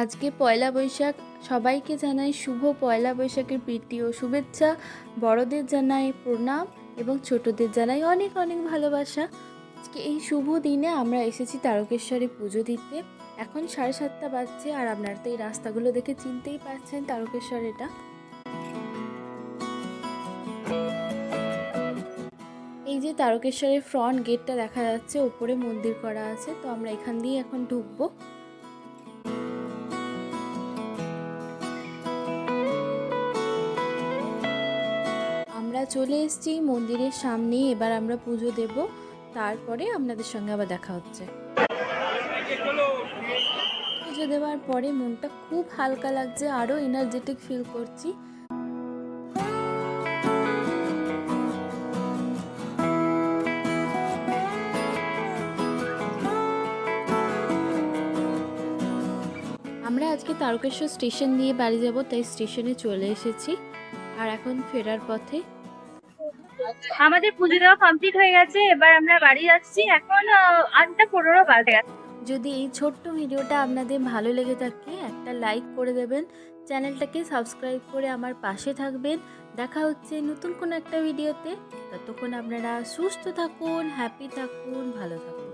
আজকে পয়লা বৈশাখ, সবাইকে জানাই শুভ পয়লা বৈশাখের প্রীতি ও শুভেচ্ছা। বড়দের জানাই প্রণাম এবং ছোটদের জানাই অনেক অনেক ভালোবাসা। আজকে এই শুভ দিনে আমরা এসেছি তারকেশ্বরে পুজো দিতে। এখন সাড়ে সাতটা বাজছে আর আপনারা তো এই রাস্তাগুলো দেখে চিনতেই পারছেন তারকেশ্বর এটা। এই যে তারকেশ্বরের ফ্রন্ট গেটটা দেখা যাচ্ছে, ওপরে মন্দির করা আছে, তো আমরা এখান দিয়ে এখন ঢুকবো। চলে এসেছি মন্দিরের সামনে, এবার আমরা পুজো দেব। তারপরে আপনাদের সঙ্গে আবার দেখা হচ্ছে। পুজো দেওয়ার পরে মনটা খুব হালকা লাগছে আরও এনার্জেটিক ফিল করছি। আমরা আজকে তারকেশ্বর স্টেশন দিয়ে বাড়ি যাব, তাই স্টেশনে চলে এসেছি। আর এখন ফেরার পথে আমাদের পুজো দেওয়া কমপ্লিট হয়ে গেছে, এবার আমরা বাড়ি যাচ্ছি। এখন আটটা পনেরো বাজে গেছে। যদি এই ছোট্ট ভিডিওটা আপনাদের ভালো লেগে থাকে, একটা লাইক করে দেবেন। চ্যানেলটাকে সাবস্ক্রাইব করে আমার পাশে থাকবেন। দেখা হচ্ছে নতুন কোনো একটা ভিডিওতে। ততক্ষণ আপনারা সুস্থ থাকুন হ্যাপি থাকুন, ভালো থাকুন।